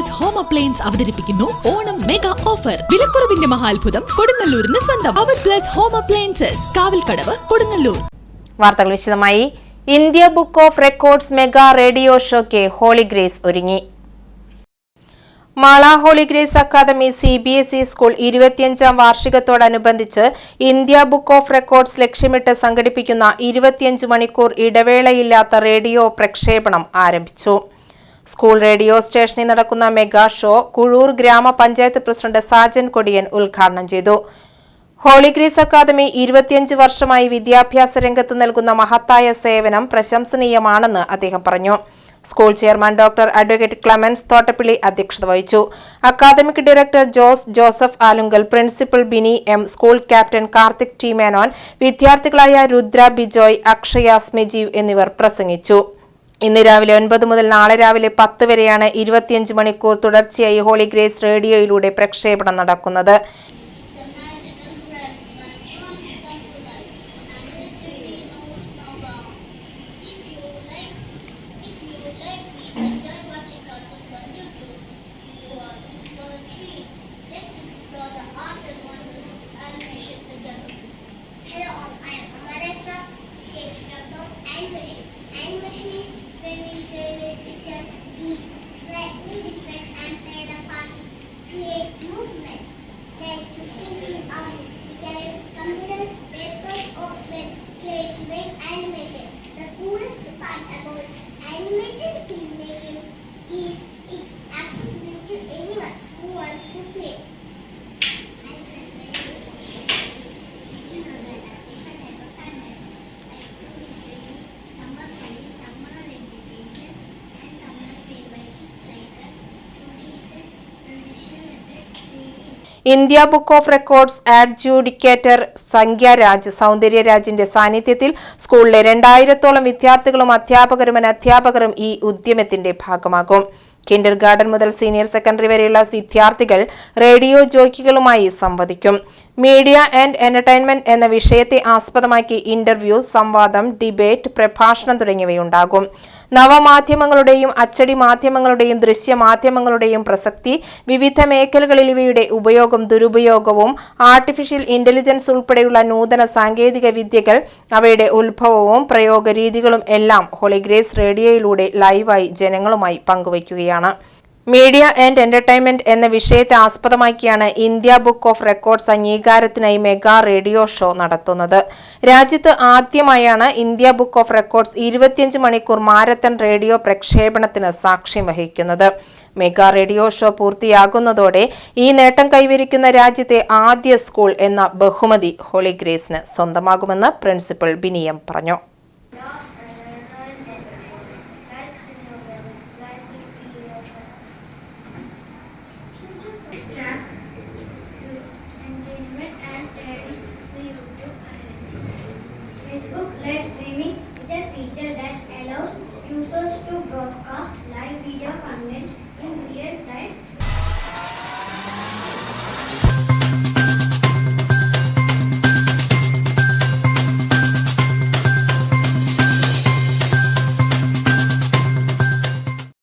Plus home appliance അവതരിപ്പിക്കുന്നു. Onam mega offer വിലക്കുറവിന്റെ മഹാത്ഭുതം കൊടുങ്ങല്ലൂരിന് സ്വന്തം. Our plus home appliances Kavalkadavu Kodungallur. വാർത്തകൾ വിശദമായി. India book of records mega radio ഷോയ്ക്ക് ഹോളി ഗ്രേസ് ഒരുങ്ങി. Mala holy grace academy C B S E school ഇരുപത്തിയഞ്ചാം വാർഷികത്തോടനുബന്ധിച്ച് ഇന്ത്യ ബുക്ക് ഓഫ് റെക്കോർഡ്സ് ലക്ഷ്യമിട്ട് സംഘടിപ്പിക്കുന്ന ഇരുപത്തിയഞ്ച് മണിക്കൂർ ഇടവേളയില്ലാത്ത റേഡിയോ പ്രക്ഷേപണം ആരംഭിച്ചു. സ്കൂൾ റേഡിയോ സ്റ്റേഷനിൽ നടക്കുന്ന മെഗാ ഷോ കുഴൂർ ഗ്രാമപഞ്ചായത്ത് പ്രസിഡന്റ് സാജൻ കൊടിയൻ ഉദ്ഘാടനം ചെയ്തു. ഹോളി ഗ്രീസ് അക്കാദമി ഇരുപത്തിയഞ്ച് വർഷമായി വിദ്യാഭ്യാസ രംഗത്ത് നൽകുന്ന മഹത്തായ സേവനം പ്രശംസനീയമാണെന്ന് അദ്ദേഹം പറഞ്ഞു. School chairman doctor advocate Clemens Thottappilly അധ്യക്ഷത വഹിച്ചു. Academic director Jose Joseph Alunkal principal Bini M school captain Karthik T Menon വിദ്യാർത്ഥികളായ Rudra Bijoy Akshaya Smijeev എന്നിവർ പ്രസംഗിച്ചു. ഇന്ന് രാവിലെ ഒൻപത് മുതൽ നാളെ രാവിലെ പത്ത് വരെയാണ് ഇരുപത്തിയഞ്ച് മണിക്കൂർ തുടർച്ചയായി ഹോളി ഗ്രേസ് റേഡിയോയിലൂടെ പ്രക്ഷേപണം നടക്കുന്നത്. India book of records adjudicator Sankhya Raj സൗന്ദര്യരാജിന്റെ സാന്നിധ്യത്തിൽ സ്കൂളിലെ രണ്ടായിരത്തോളം വിദ്യാർത്ഥികളും അധ്യാപകരും അനധ്യാപകരും ഈ ഉദ്യമത്തിന്റെ ഭാഗമാകും. കിൻഡർ ഗാർഡൻ മുതൽ സീനിയർ സെക്കൻഡറി വരെയുള്ള വിദ്യാർത്ഥികൾ റേഡിയോ ജോക്കികളുമായി സംവദിക്കും. മീഡിയ ആൻഡ് എന്റർടൈൻമെന്റ് എന്ന വിഷയത്തെ ആസ്പദമാക്കി ഇന്റർവ്യൂ സംവാദം ഡിബേറ്റ് പ്രഭാഷണം തുടങ്ങിയവയുണ്ടാകും. നവമാധ്യമങ്ങളുടെയും അച്ചടി മാധ്യമങ്ങളുടെയും ദൃശ്യമാധ്യമങ്ങളുടെയും പ്രസക്തി വിവിധ മേഖലകളിൽ ഇവയുടെ ഉപയോഗം ദുരുപയോഗവും ആർട്ടിഫിഷ്യൽ ഇന്റലിജൻസ് ഉൾപ്പെടെയുള്ള നൂതന സാങ്കേതിക വിദ്യകൾ അവയുടെ ഉത്ഭവവും പ്രയോഗരീതികളും എല്ലാം ഹോളിഗ്രേസ് റേഡിയോയിലൂടെ ലൈവായി ജനങ്ങളുമായി പങ്കുവയ്ക്കുകയാണ്. മീഡിയ ആൻഡ് എന്റർടൈൻമെന്റ് എന്ന വിഷയത്തെ ആസ്പദമാക്കിയാണ് ഇന്ത്യ ബുക്ക് ഓഫ് റെക്കോർഡ്സ് അംഗീകാരത്തിനായി മെഗാ റേഡിയോ ഷോ നടത്തുന്നത്. രാജ്യത്ത് ആദ്യമായാണ് ഇന്ത്യ ബുക്ക് ഓഫ് റെക്കോർഡ്സ് ഇരുപത്തിയഞ്ച് മണിക്കൂർ മാരത്തൺ റേഡിയോ പ്രക്ഷേപണത്തിന് സാക്ഷ്യം വഹിക്കുന്നത്. മെഗാ റേഡിയോ ഷോ പൂർത്തിയാകുന്നതോടെ ഈ നേട്ടം കൈവരിക്കുന്ന രാജ്യത്തെ ആദ്യ സ്കൂൾ എന്ന ബഹുമതി ഹോളി ഗ്രേസിന് സ്വന്തമാകുമെന്ന് പ്രിൻസിപ്പൽ ബിനിയം പറഞ്ഞു. Facebook Live streaming is a feature that allows users to